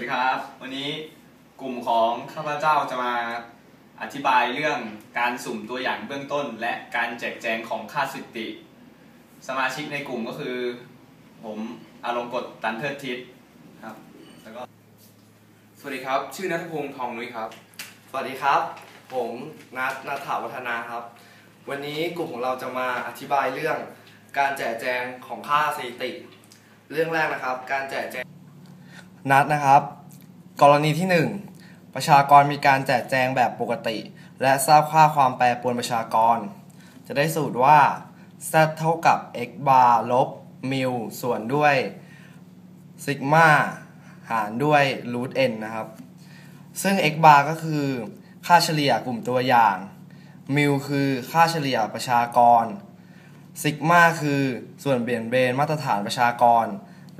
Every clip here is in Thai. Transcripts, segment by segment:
วัสดีครับ วันนี้กลุ่มของข้าพเจ้าจะมาอธิบายเรื่องการสุ่มตัวอย่างเบื้องต้น และการแจกแจงของค่าสถิติสมาชิกในกลุ่มก็คือ ผมอารมณ์กดตันเทิดทิศครับแล้วก็สวัสดีครับ ชื่อนัทพงศ์ทองนุ้ยครับ สวัสดีครับ ผมนัทนัทถาวัฒนาครับ วันนี้กลุ่มของเราจะมาอธิบายเรื่อง การแจกแจงของค่าสถิติ เรื่องแรกนะครับ การแจกแจง นัดนะครับ กรณีที่ 1 ประชากรมีการแจกแจงแบบปกติ และทราบค่าความแปรปรวนประชากร จะได้สูตรว่า z เท่ากับ x bar ลบมิวส่วนด้วยซิกมาหารด้วย root n นะครับ ซึ่ง x bar ก็คือ ค่าเฉลี่ยกลุ่มตัวอย่างมิวคือค่าเฉลี่ยประชากรซิกมาคือส่วนเปลี่ยนเบนมาตรฐานประชากร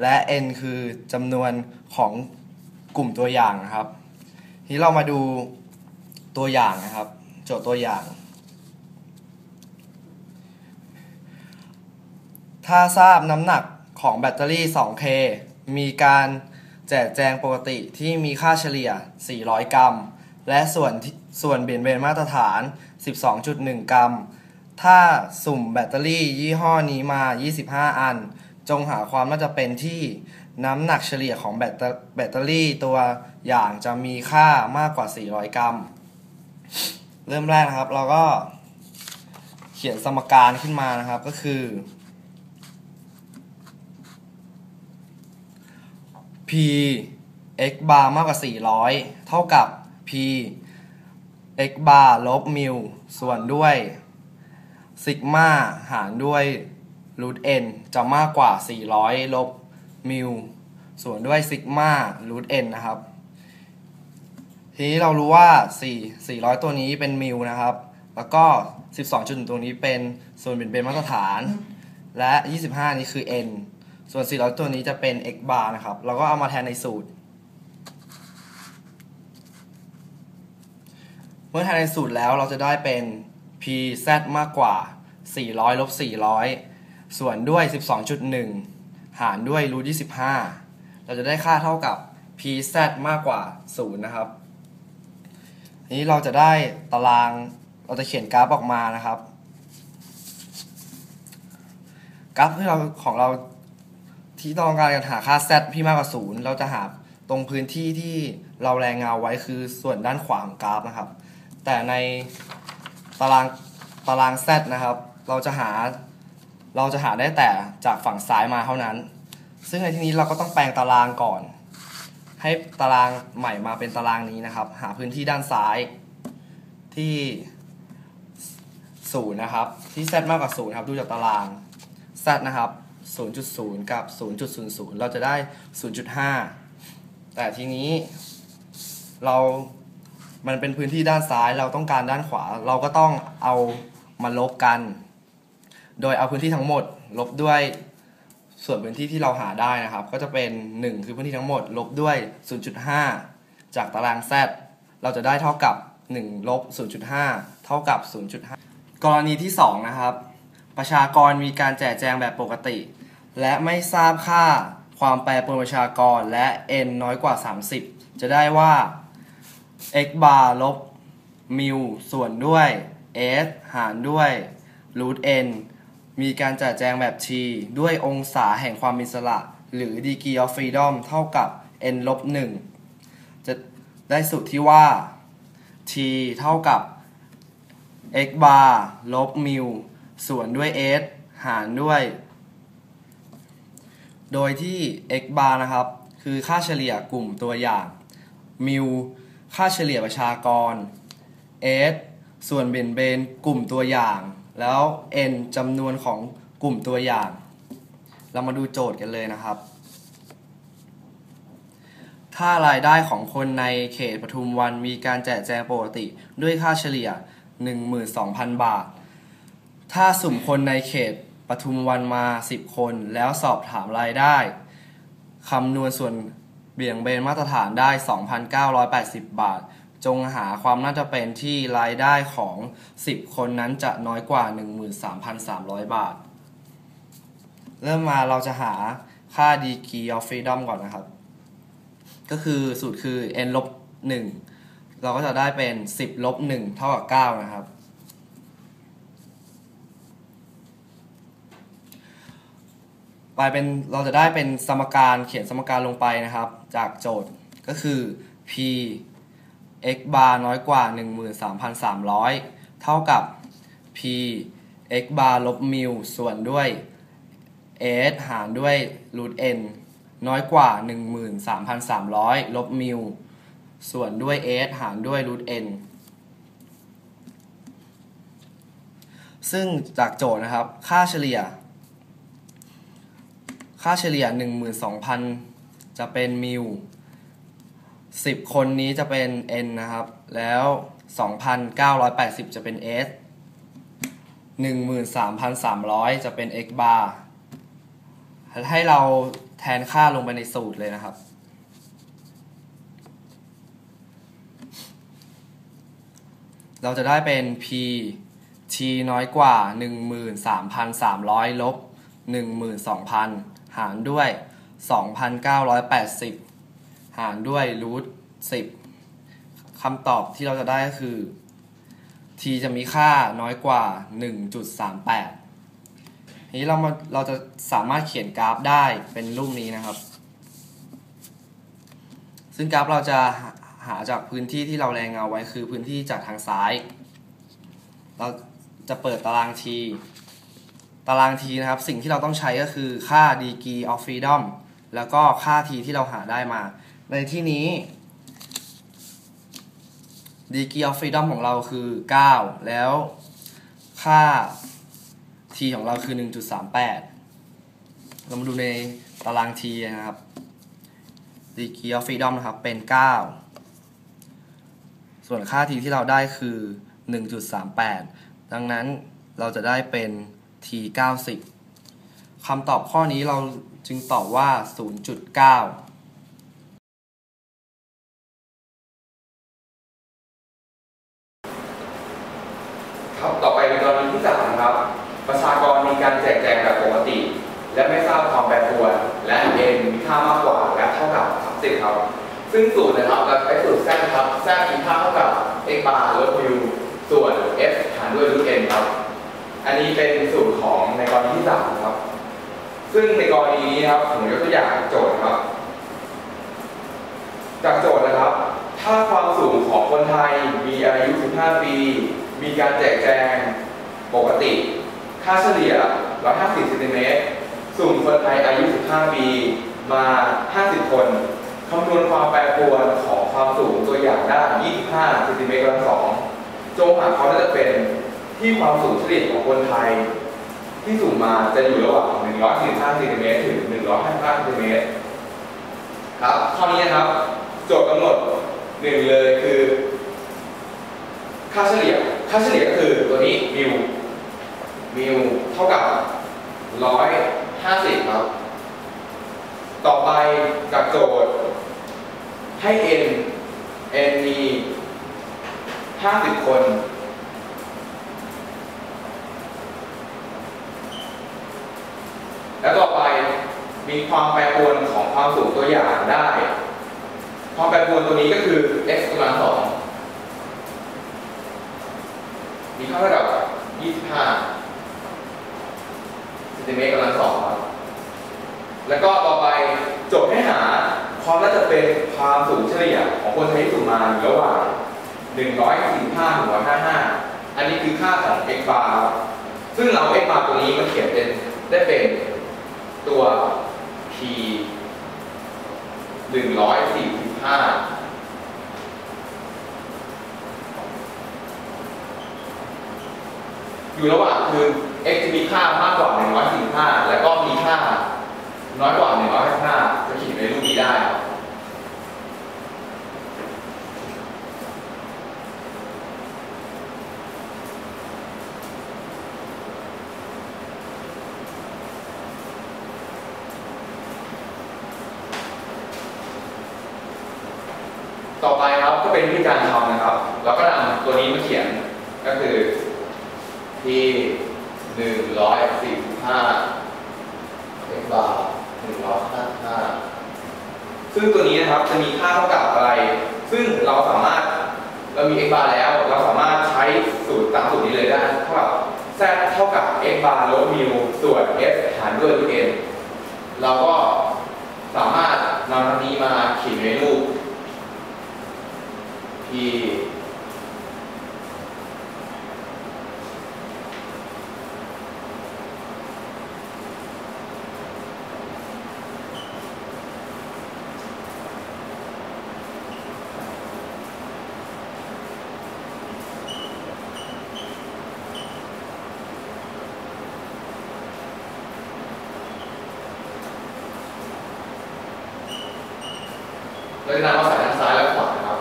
และ n คือจำนวนของกลุ่มตัวอย่างนะครับ ทีนี้เรามาดูตัวอย่างนะครับ โจทย์ตัวอย่าง ถ้าทราบน้ำหนักของแบตเตอรี่ 2K มีการแจกแจงปกติที่มีค่าเฉลี่ย 400 กรัม และส่วนส่วนเบี่ยนเบนมาตรฐาน 12.1 กรัม ถ้าสุ่มแบตเตอรี่ยี่ห้อนี้มา 25 อัน จงหาความน่าจะเป็นที่น้ำหนักเฉลี่ยของแบตเตอแบตเตอรี่ตัวอย่างจะมีค่ามากกว่า 400 กรัม เริ่มแรกนะครับ เราก็เขียนสมการขึ้นมานะครับก็คือ p x bar มากกว่า 400 เท่ากับ p x bar ลบมิวส่วนด้วยซิกมาหารด้วย root n จะมากกว่า 400 ลบมิวส่วนด้วยซิกมา root n นะครับ ทีนี้เรารู้ว่า 4 400 ตัวนี้เป็นมิวนะครับ แล้วก็ 12จุดตัวนี้เป็นส่วนเปลี่ยนเป็นมาตรฐาน และ 25 นี้คือ n ส่วน 400 ตัวนี้จะเป็น x bar นะครับ เราก็เอามาแทนในสูตร เมื่อแทนในสูตรแล้วเราจะได้เป็น p z มากกว่า 400 ลบ 400 ส่วนด้วย 12.1 หารด้วยรูท25 เราจะได้ค่าเท่ากับ p z มากกว่า 0 นะครับทีนี้เราจะได้ตาราง เราจะเขียนกราฟออกมานะครับ กราฟที่เราของเราที่ต้องการหาค่า z ที่มากกว่า 0 เราจะหาตรงพื้นที่ที่เราแรงเงาไว้คือส่วนด้านขวาของกราฟนะครับ แต่ในตารางตาราง z นะครับ เราจะหา เราจะหาได้แต่จากฝั่งซ้ายมาเท่านั้น ซึ่งในที่นี้เราก็ต้องแปลงตารางก่อน ให้ตารางใหม่มาเป็นตารางนี้นะครับ หาพื้นที่ด้านซ้ายที่ศูนย์นะครับ ที่ z มากกว่า0ครับ ดูจากตาราง z นะครับ 0.0 กับ 0.00 เราจะได้ 0.5 แต่ทีนี้เรา มันเป็นพื้นที่ด้านซ้าย เราต้องการด้านขวา เราก็ต้องเอามาลบกัน โดยเอาพื้นที่ทั้งหมดลบด้วยส่วนพื้นที่ที่เราหาได้นะครับ ก็จะเป็น 1 คือพื้นที่ทั้งหมด ลบด้วย 0.5 จากตาราง z เราจะได้เท่ากับ 1 ลบ 0.5 เท่ากับ 0.5 กรณีที่ 2 นะครับ ประชากรมีการแจกแจงแบบปกติ และไม่ทราบค่าความแปรปรวนประชากรและ n น้อยกว่า 30 จะได้ว่า x bar ลบมิวส่วนด้วย s หารด้วย root n มีการแจกแจงแบบ t ด้วยองศาแห่งความอิสระ หรือ degree of freedom เท่ากับ n ลบ1จะได้สูตรที่ว่า t เท่ากับ x bar ลบมิวส่วนด้วย s หารด้วย โดยที่ x bar นะครับ คือค่าเฉลี่ยกลุ่มตัวอย่างมิวค่าเฉลี่ยประชากร s ส่วนเบี่ยนเบนกลุ่มตัวอย่าง แล้ว n จำนวนของกลุ่มตัวอย่าง เรามาดูโจทย์กันเลยนะครับ ถ้ารายได้ของคนในเขตปทุมวันมีการแจกแจงปกติด้วยค่าเฉลี่ย 12,000 บาท ถ้าสุ่มคนในเขตปทุมวันมา 10 คน แล้วสอบถามรายได้คำนวณส่วนเบี่ยงเบนมาตรฐานได้ 2,980 บาท จงหาความน่าจะเป็นที่รายได้ของ 10 คนนั้นจะน้อยกว่า 13,300 บาท เริ่มมาเราจะหาค่า degree of freedom ก่อนนะครับ ก็คือสูตรคือ n ลบ1เราก็จะได้เป็น 10 ลบ 1 เท่ากับ 9 นะครับ ไปเป็นเราจะได้เป็นสมการเขียนสมการลงไปนะครับ จากโจทย์ก็คือ p x bar น้อยกว่า 13,300 เท่ากับ p x bar ลบมิวส่วนด้วย s หารด้วย root n น้อยกว่า 13,300 ลบมิวส่วนด้วย s หารด้วย root n ซึ่งจากโจทย์นะครับ ค่าเฉลี่ย ค่าเฉลี่ย 12,000 จะเป็นมิว 10 คนนี้จะเป็น n นะครับ แล้ว 2,980 จะเป็น s 13,300 จะเป็น x bar ให้เราแทนค่าลงไปในสูตรเลยนะครับ เราจะได้เป็น p t น้อยกว่า 13,300 ลบ 12,000 หารด้วย 2,980ารด้วยรูท10คำตอบที่เราจะได้ก็คือ t จะมีค่าน้อยกว่า 1.38 ทีนี้เรามาเราจะสามารถเขียนกราฟได้เป็นรูปนี้นะครับ ซึ่งกราฟเราจะหาหาจากพื้นที่ที่เราแรงเงาไว้คือพื้นที่จากทางซ้าย เราจะเปิดตาราง t ตาราง t นะครับ สิ่งที่เราต้องใช้ก็คือค่า degree of freedom แล้วก็ค่า t ที่เราหาได้มา ในที่นี้ degree of freedom ของเราคือ 9 แล้วค่า t ของเราคือ 1.38 เรามาดูในตาราง t นะครับ degree of freedom นะครับ เป็น 9 ส่วนค่า t ที่เราได้คือ 1.38 ดังนั้นเราจะได้เป็น t 90คำตอบข้อนี้เราจึงตอบว่า 0.9 ครับต่อไปเป็นกรณีที่สามครับ ประชากรมีการแจกแจงแบบปกติ และไม่ทราบความแปรปรวน และ n มีค่ามากกว่าและเท่ากับ30ครับ ซึ่งสูตรนะครับเราใช้สูตรแซงครับแซงมีค่าเท่ากับ x bar ลบ u ส่วน f หารด้วย root n ครับ อันนี้เป็นสูตรของในกรณีที่สามครับ ซึ่งในกรณีนี้ครับผมยกตัวอย่างโจทย์ครับ จากโจทย์นะครับ ถ้าความสูงของคนไทยมีอายุ 15 ปี มีการแจกแจงปกติ ค่าเฉลี่ย 150เซนติเมตรสุ่มคนไทยอายุ 15 ปี มา 50 คน คำนวณความแปรปรวนของความสูงตัวอย่างได้25เซนติเมตรกำลังสองจงหาความน่าจะเป็นที่ความสูงเฉลี่ยของคนไทย ที่สุ่มาจะอยู่ระหว่าง 145ซนติเมตรถึง 155ซนติเมตรครับข้อนี้นะครับ โจทย์กำหนดหนึ่งเลยคือ ค่าเฉลี่ยค่าเฉลี่ยก็คือตัวนี้มิวมิวเท่ากับร้อยห้าสิบครับ ต่อไปจากโจทย์ ให้ n n มีห้าสิบคน แล้วต่อไปมีความแปรปรวนของความสูงตัวอย่างได้ ความแปรปรวนตัวนี้ก็คือ x กำลังสองมีค่าเท่ากับ 25เซนติเมตรกำลังสองครับ แล้วก็ต่อไปโจทย์ให้หา ความน่าจะเป็นความสูงเฉลี่ยของคนไทยที่สูงมาอยู่ระหว่าง 145ถึง155 อันนี้คือค่าของ x bar ครับซึ่งเรา x bar ตัวนี้มันเขียนเป็นได้เป็นตัว p 145อยู่ระหว่างคือ x จะมีค่ามากกว่า 145 แล้วก็มีค่าน้อยกว่า 155 จะเขียนในรูปนี้ได้ครับ ต่อไปครับก็เป็นวิธีการทำนะครับ เราก็นำตัว นี้มาเขียนก็คือที่หนึ่งร้อยสี่สิบห้าเอ็กบาร์หนึ่งร้อยห้าห้าซึ่งตัวนี้นะครับจะมีค่าเท่ากับอะไร ซึ่งเราสามารถเรามี x bar แล้ว เราสามารถใช้สูตรตามสูตรนี้เลยได้เท่ากับ z เท่ากับ x bar ลบมิวส่วน f หารด้วย n เราก็สามารถนำอันนี้มาเขียนในรูป p เราจะนำมาใส่ทั้งซ้ายและขวานะครับ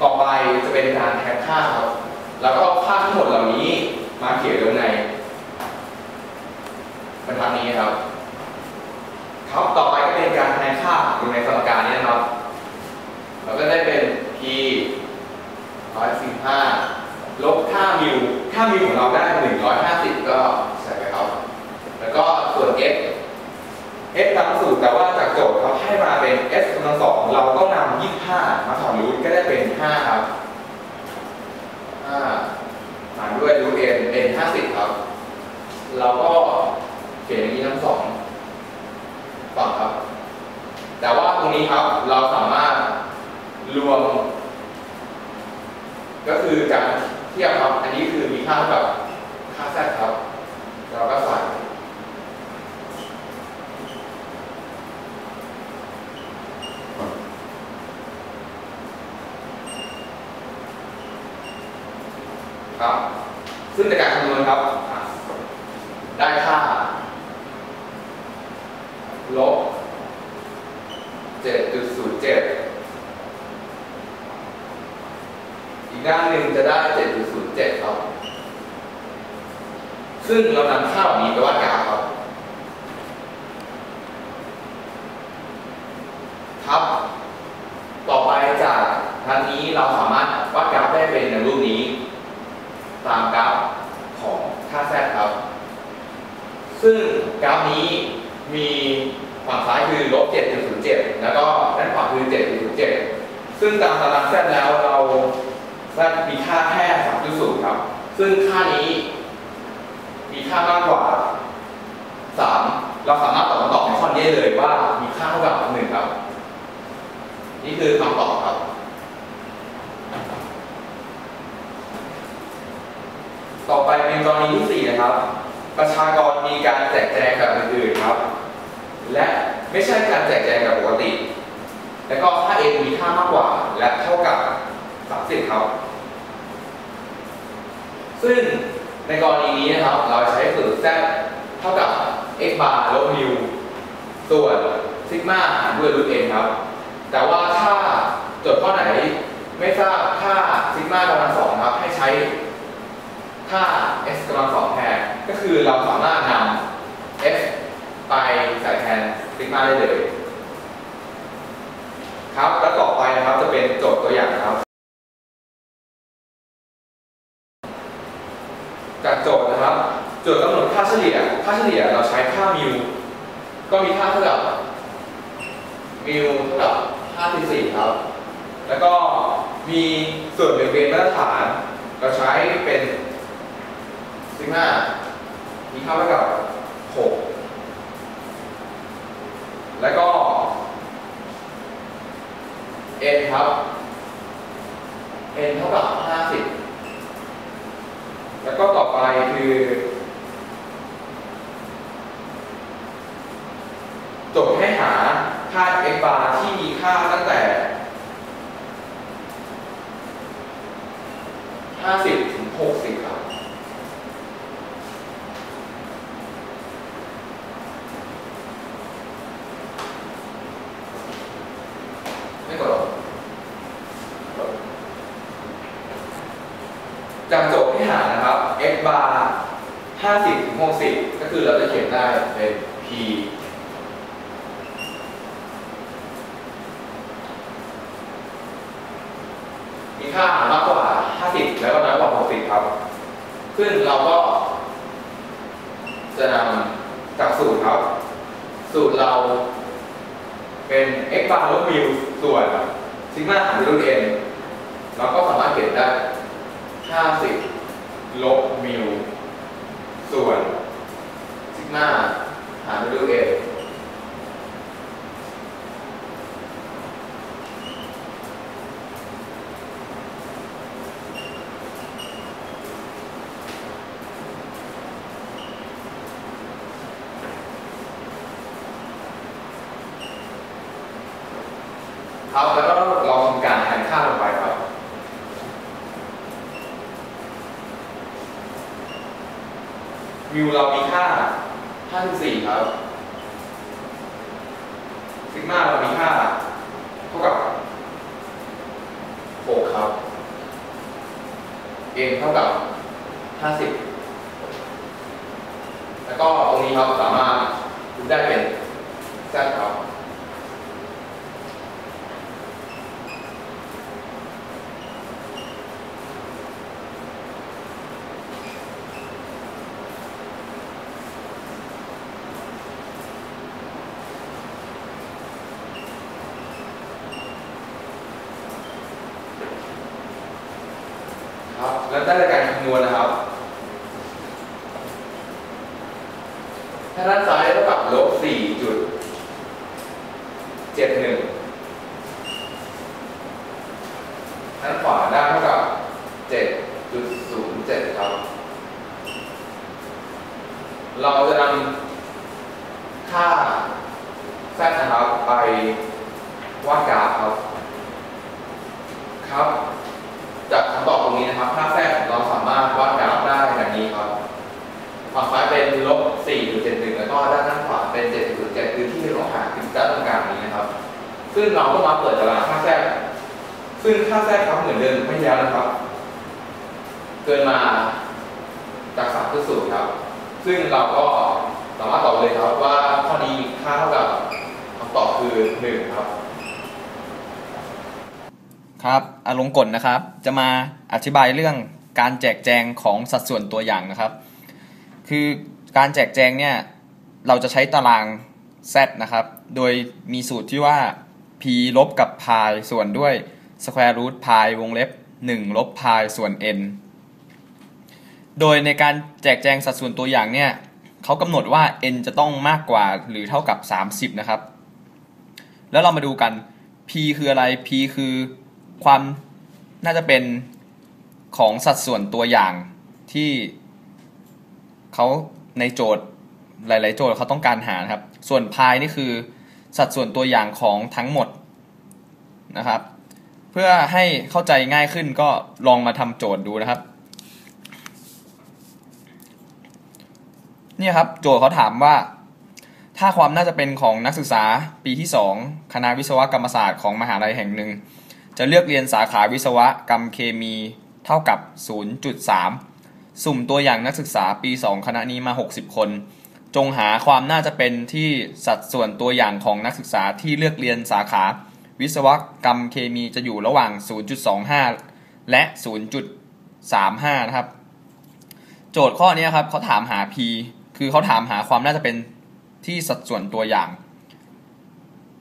ต่อไปจะเป็นการแทนค่าครับ แล้วก็เอาค่าทั้งหมดเหล่านี้มาเขียนลงในบรรทัดนี้ครับ ครับ ต่อไปก็เป็นการแทนค่าลงในสมการนี้นะครับ เราก็ได้เป็น p 115ลบค่ามิวค่ามิวของเราได้ 150 ก็ใส่ไปครับ แล้วก็ส่วน x เป็น s กำลังสองเราต้องนำ25มาถอนรูทก็ได้เป็น5ครับ5หารด้วยรูท n n 50ครับเราก็เขียนอย่างนี้ทั้งสองฝั่งครับ แต่ว่าตรงนี้ครับเราสามารถรวม ก็คือการเทียบครับ อันนี้คือมีค่าเท่ากับค่า z ครับ เราก็ใส่ ครับ ซึ่งในการคำนวณครับ ได้ค่า ลบ 7.07 อีกด้านหนึ่งจะได้ 7.07 ครับ ซึ่งเรานำค่าเหล่านี้ไปวาดกราฟครับ ครับ ต่อไปจากทันนี้เราสามารถวาดกราฟได้เป็นในรูปนี้ ตามกราฟของค่าแซดครับ ซึ่งกราฟนี้มีฝั่งซ้ายคือลบ7.07 แล้วก็ด้านขวาคือ 7.07 ซึ่งตามตารางแซดแล้วเราแซดมีค่าแค่3.0ครับ ซึ่งค่านี้มีค่ามากกว่า 3 เราสามารถตอบคำตอบในข้อนี้ได้เลยว่ามีค่าเท่ากับ 1 ครับ นี่คือคำตอบครับ ต่อไปเป็นกรณีที่ 4 นะครับ ประชากรมีการแจกแจงแบบอื่นๆครับ และไม่ใช่การแจกแจงแบบปกติ แล้วก็ค่า n มีค่ามากกว่า และเท่ากับ 30 ครับ ซึ่งในกรณีนี้นะครับ เราใช้สูตร z เท่ากับ x bar ลบ mu ส่วนซิกมาหารด้วยรูท n ครับ แต่ว่าถ้าโจทย์ข้อไหนไม่ทราบค่าซิกมากำลังสองครับ ให้ใช้ ค่า s กำลังสองแทนก็คือเราสามารถนำ s ไปใส่แทนซิกมาได้เลยครับแล้วต่อไปนะครับจะเป็นโจทย์ตัวอย่างครับ จากโจทย์นะครับโจทย์กำหนดค่าเฉลี่ย ค่าเฉลี่ยเราใช้ค่ามิวก็มีค่าเท่ากับมิวเท่ากับ54ครับ แล้วก็มีส่วนแบ่งเบนมาตรฐาน เราใช้เป็น ซิกมามีค่าเท่ากับ6แล้วก็ n ครับ n เท่ากับ50แล้วก็ต่อไปคือจทย์ให้หาค่า x bar ที่มีค่าตั้งแต่ 50 ถึง 60 ครับ ไม่กดหรอกกด จากโจทย์ที่หานะครับ x bar 50ถึง60 ก็คือเราจะเขียนได้เป็น p มีค่ามากกว่า 50 แล้วก็น้อยกว่า 60 ครับ ซึ่งเราก็ จะนำจากสูตรครับ สูตรเราเป็น x bar ลบมิวส่วนซิกมาหารด้วยรูท n เราก็สามารถเขียนได้ 50 ลบมิว ส่วนซิกมาหารด้วยรูท n ครับแล้วก็เราทำการแทนค่าลงไปครับ วิวเรามีค่า 54 ครับ ซิกมาเรามีค่า เท่ากับ 6 ครับ n เท่ากับ 50 แล้วก็ตรงนี้ครับสามารถดูได้เป็น z ครับ ครับ แล้วได้การคำนวณนะครับถ้าด้านซ้ายเท่ากับลบ4จุด71ด้านขวาได้เท่ากับ7.07 ครับ เราจะนำค่าแซดนะครับไปวาดกราฟครับ ครับ จากคำตอบตรงนี้นะครับค่าแทรกเราสามารถวาดกราฟได้แบบนี้ครับ ฝั่งซ้ายเป็นลบ4.71 แล้วก็ด้านด้านขวาเป็น 7.7 คือที่เราหาคือด้านตรงกลางนี้นะครับ ซึ่งเราก็มาเปิดตารางค่าแทรกซึ่งค่าแทรกครับเหมือนเดิมไม่แล้วนะครับ เกินมาจาก3คือศูนย์ครับ ซึ่งเราก็สามารถตอบเลยครับว่าข้อนี้ค่าเท่ากับคำตอบคือ1ครับ ครับอารมณ์กลนะครับ จะมาอธิบายเรื่องการแจกแจงของสัดส่วนตัวอย่างนะครับ คือการแจกแจงเนี่ยเราจะใช้ตาราง z นะครับ โดยมีสูตรที่ว่า p ลบกับพายส่วนด้วย square root พายวงเล็บ 1 ลบพายส่วน n โดยในการแจกแจงสัดส่วนตัวอย่างเนี่ยเขากำหนดว่า n จะต้องมากกว่าหรือเท่ากับ 30 นะครับ แล้วเรามาดูกัน p คืออะไร p คือความน่าจะเป็นของสัดส่วนตัวอย่างที่เขาในโจทย์หลาย ๆ โจทย์เขาต้องการหานะครับ ส่วนพายนี่คือ สัดส่วนตัวอย่างของทั้งหมดนะครับ เพื่อให้เข้าใจง่ายขึ้นก็ลองมาทำโจทย์ดูนะครับนี่ครับโจทย์เขาถามว่า ถ้าความน่าจะเป็นของนักศึกษาปีที่ 2 คณะวิศวกรรมศาสตร์ของมหาลัยแห่งหนึ่ง จะเลือกเรียนสาขาวิศวกรรมเคมีเท่ากับ 0.3 สุ่มตัวอย่างนักศึกษาปี 2 คณะนี้มา 60 คน จงหาความน่าจะเป็นที่สัดส่วนตัวอย่างของนักศึกษาที่เลือกเรียนสาขา วิศวกรรมเคมีจะอยู่ระหว่าง 0.25 และ 0.35 นะครับ โจทย์ข้อนี้ครับเขาถามหา p คือเขาถามหาความน่าจะเป็นที่สัดส่วนตัวอย่าง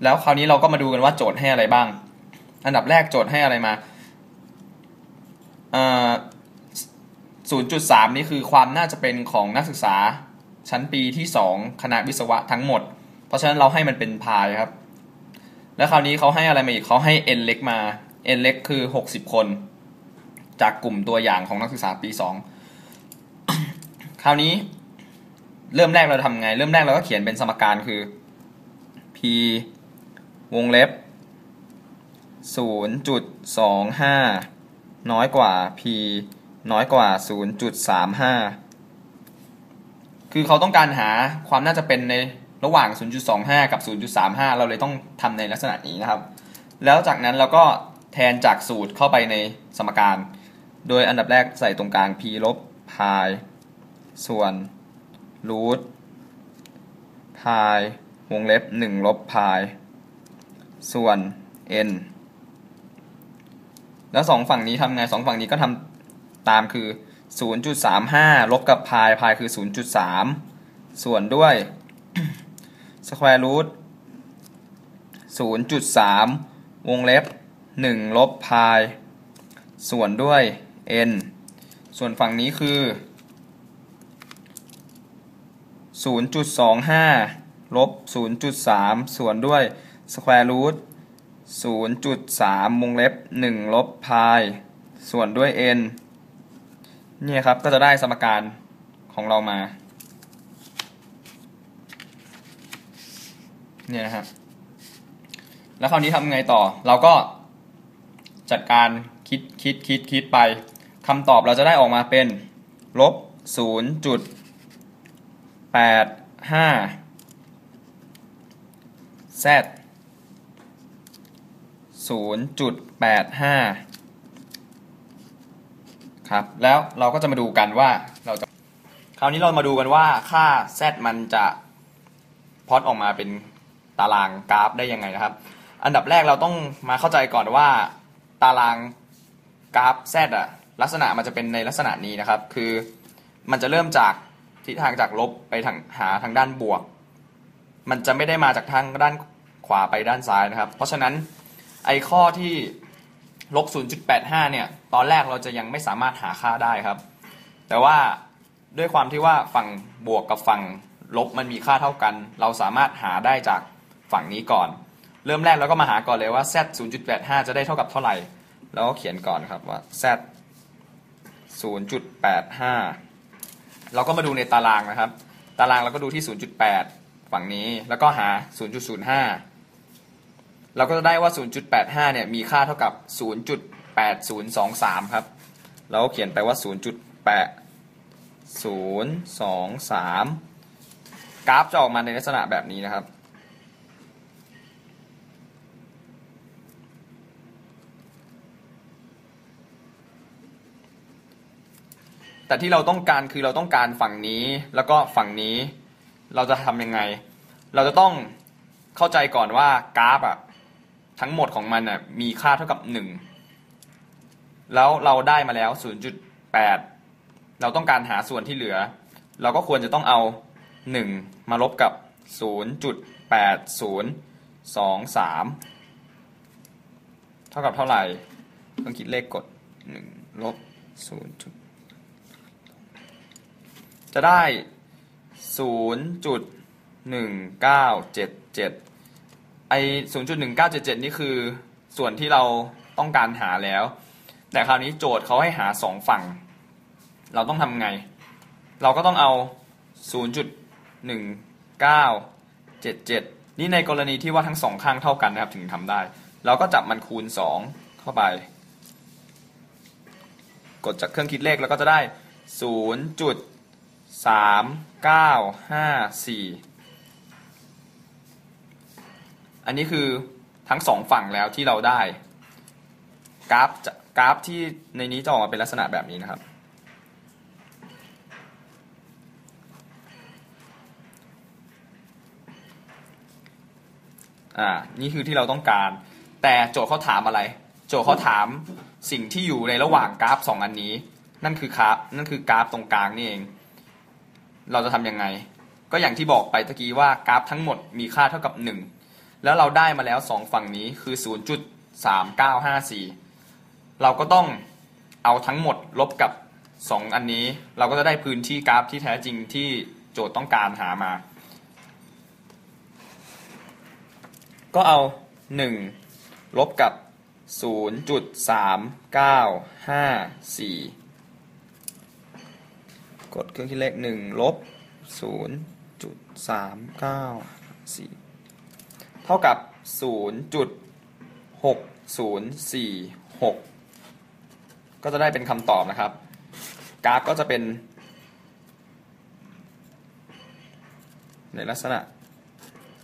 แล้วคราวนี้เราก็มาดูกันว่าโจทย์ให้อะไรบ้าง อันดับแรกโจทย์ให้อะไรมา0.3 นี่คือความน่าจะเป็นของนักศึกษา ชั้นปีที่ 2 คณะวิศวะทั้งหมด เพราะฉะนั้นเราให้มันเป็นพายครับ แล้วคราวนี้เขาให้อะไรมาอีกเขาให้ n เล็กมา n เล็กคือ 60 คน จากกลุ่มตัวอย่างของนักศึกษาปี 2 คราวนี้เริ่มแรกเราทำไง เริ่มแรกเราก็เขียนเป็นสมการคือ p วงเล็บ 0.25 น้อยกว่า p น้อยกว่า 0.35 คือเขาต้องการหาความน่าจะเป็นในระหว่าง 0.25 กับ 0.35 เราเลยต้องทำในลักษณะนี้นะครับ แล้วจากนั้นเราก็แทนจากสูตรเข้าไปในสมการ โดยอันดับแรกใส่ตรงกลาง p ลบพายส่วนรูทพายวงเล็บ 1 ลบพายส่วน n แล้วสองฝั่งนี้ทำไงสองฝั่งนี้ก็ทำตามคือ 0.35 ลบกับพายพายคือ 0.3 ส่วนด้วย square root 0.3 วงเล็บ 1 ลบพาย ส่วนด้วย n ส่วนฝั่งนี้คือ 0.25 ลบ 0.3 ส่วนด้วย square root 0.3 วงเล็บ 1 ลบพาย ส่วนด้วย n เนี่ยครับก็จะได้สมการของเรามา เนี่ยนะฮะแล้วคราวนี้ทำไงต่อ เราก็จัดการคิดคิดคิดคิดไปคำตอบเราจะได้ออกมาเป็นลบ0.85 z 0.85 ครับ แล้วเราก็จะมาดูกันว่าเราจะ คราวนี้เรามาดูกันว่าค่า z มันจะพอตออกมาเป็นตารางกราฟได้ยังไงนะครับ อันดับแรกเราต้องมาเข้าใจก่อนว่า ตารางกราฟ z อะลักษณะมันจะเป็นในลักษณะนี้นะครับ คือมันจะเริ่มจากทิศทางจากลบไปทางหาทางด้านบวก มันจะไม่ได้มาจากทางด้านขวาไปด้านซ้ายนะครับ เพราะฉะนั้นไอ้ข้อที่ ลบ 0.85 เนี่ย ตอนแรกเราจะยังไม่สามารถหาค่าได้ครับ แต่ว่าด้วยความที่ว่าฝั่งบวกกับฝั่งลบมันมีค่าเท่ากัน เราสามารถหาได้จากฝั่งนี้ก่อน เริ่มแรกเราก็มาหาก่อนเลยว่า z 0.85 จะได้เท่ากับเท่าไหร่ แล้วก็เขียนก่อนครับว่า z 0.85 เราก็มาดูในตารางนะครับ ตารางเราก็ดูที่ 0.8 ฝั่งนี้ แล้วก็หา 0.05 เราก็จะได้ว่า 0.85 เนี่ย มีค่าเท่ากับ 0.8023 ครับ เราก็เขียนไปว่า 0.8023 กราฟจะออกมาในลักษณะแบบนี้นะครับ แต่ที่เราต้องการคือเราต้องการฝั่งนี้แล้วก็ฝั่งนี้ เราจะทำยังไง เราจะต้องเข้าใจก่อนว่ากราฟอะ ทั้งหมดของมันอะมีค่าเท่ากับ1แล้วเราได้มาแล้ว 0.8 เราต้องการหาส่วนที่เหลือ เราก็ควรจะต้องเอา 1 มาลบกับ 0.8023 เท่ากับเท่าไหร่ ต้องคิดเลขกด 1 ลบ 0. จะได้ 0.1977 ไอ0.1977 นี่คือส่วนที่เราต้องการหาแล้ว แต่คราวนี้โจทย์เขาให้หาสองฝั่ง เราต้องทำไง เราก็ต้องเอา 0.1977 นี่ในกรณีที่ว่าทั้งสองข้างเท่ากันนะครับถึงทำได้ เราก็จับมันคูณ 2 เข้าไป กดจากเครื่องคิดเลขแล้วก็จะได้ 0. สามเก้าห้าสี่ อันนี้คือทั้งสองฝั่งแล้วที่เราได้ กราฟกราฟที่ในนี้จะออกมาเป็นลักษณะแบบนี้นะครับ อ่า นี่คือที่เราต้องการ แต่โจทย์เขาถามอะไร โจทย์เขาถามสิ่งที่อยู่ในระหว่างกราฟสองอันนี้ นั่นคือกราฟ นั่นคือกราฟตรงกลางนี่เอง เราจะทำยังไง ก็อย่างที่บอกไปตะกี้ว่ากราฟทั้งหมดมีค่าเท่ากับ1 แล้วเราได้มาแล้ว 2 ฝั่งนี้คือ 0.3954 เราก็ต้องเอาทั้งหมดลบกับ 2 อันนี้ เราก็จะได้พื้นที่กราฟที่แท้จริงที่โจทย์ต้องการหามา ก็เอา 1 ลบกับ 0.3954 กดเครื่องคิดเลขหนึ่งลบศูนย์จุดสาม เท่ากับ 0.6046 ก็จะได้เป็นคำตอบนะครับ กราฟก็จะเป็น ในลักษณะ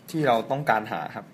ที่เราต้องการหาครับ